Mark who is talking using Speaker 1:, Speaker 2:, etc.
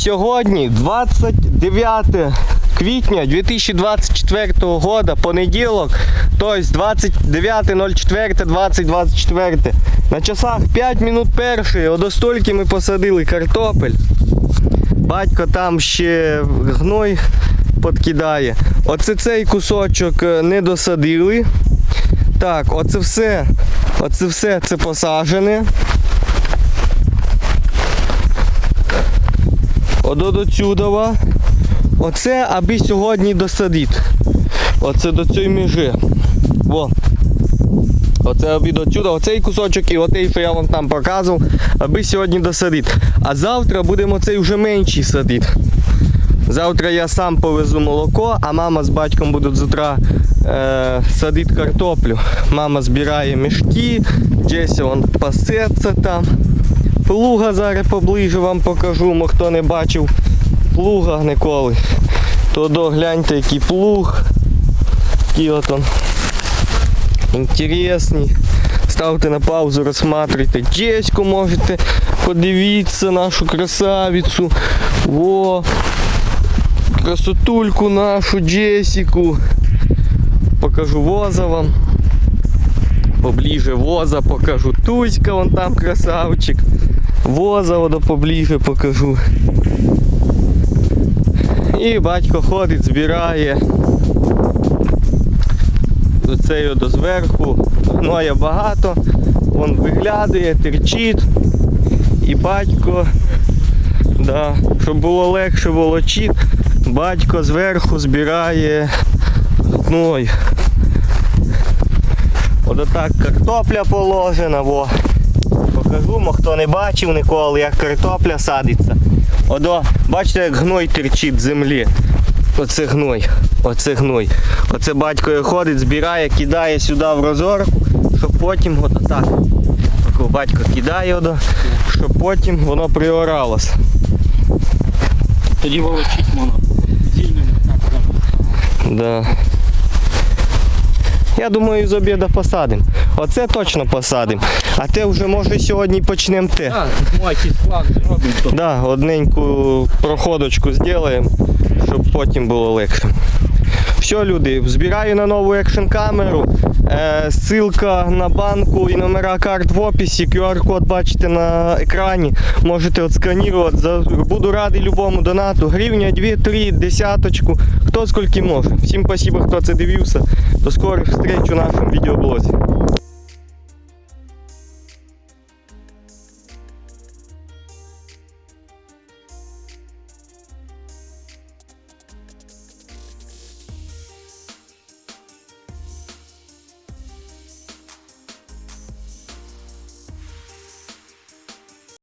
Speaker 1: Сьогодні 29 квітня 2024 року, понеділок, тобто 29.04.2024. На часах 5 минут першої, до стільки ми посадили картопель. Батько там ще гной подкидає. Оце цей кусочок е, не досадили. Так, оце все, оце все це посаджене. Одо до цюдова. Оце аби сьогодні досадити. Оце до цієї межі. Во. Оце аби до цюда, оцей кусочок і отей, що я вам там показував, аби сьогодні досадити. А завтра будемо цей вже менший садити. Завтра я сам повезу молоко, а мама з батьком будуть з е, садити картоплю. Мама збирає мішки, Джеся вон пасеться там. Плуга зараз поближе вам покажу, мо хто не бачив плуга ніколи. То догляньте, який плуг. Який от он інтересний. Ставте на паузу, розсматривайте Джеську, можете подивитися нашу красавицю. Во, красотульку нашу Джесіку. Покажу воза вам. Поближе воза покажу. Туська вон там красавчик. Воза вода поближе покажу. І батько ходить, збирає. Цього до зверху. Гноя багато. Вон виглядає, терчить. І батько, да, щоб було легше волочити, батько зверху збирає гной. Так картопля положена, во. Покажу, мо хто не бачив ніколи, як картопля садиться. Одо, бачите, як гной терчить з землі. Оце гной. Оце гной. Оце батько ходить, збирає, кидає сюди в розорку, щоб потім от так. Батько кидає, одо, щоб потім воно приоралося.
Speaker 2: Тоді волочить воно. Вільним так.
Speaker 1: Да. Я думаю, з обіду посадимо. Оце точно посадимо. А те вже може сьогодні почнемо те. Да, одненьку проходочку зробимо, щоб потім було легше. Все, люди, збираю на нову екшн камеру. Е, ссылка на банку і номера карт в описі. QR-код бачите на екрані. Можете отсканірувати. Буду радий любому донату. Гривня, 2, 3, десяточку. Хто скільки може. Всім спасибо, хто це дивився. До скорих встреч у нашому відеоблозі.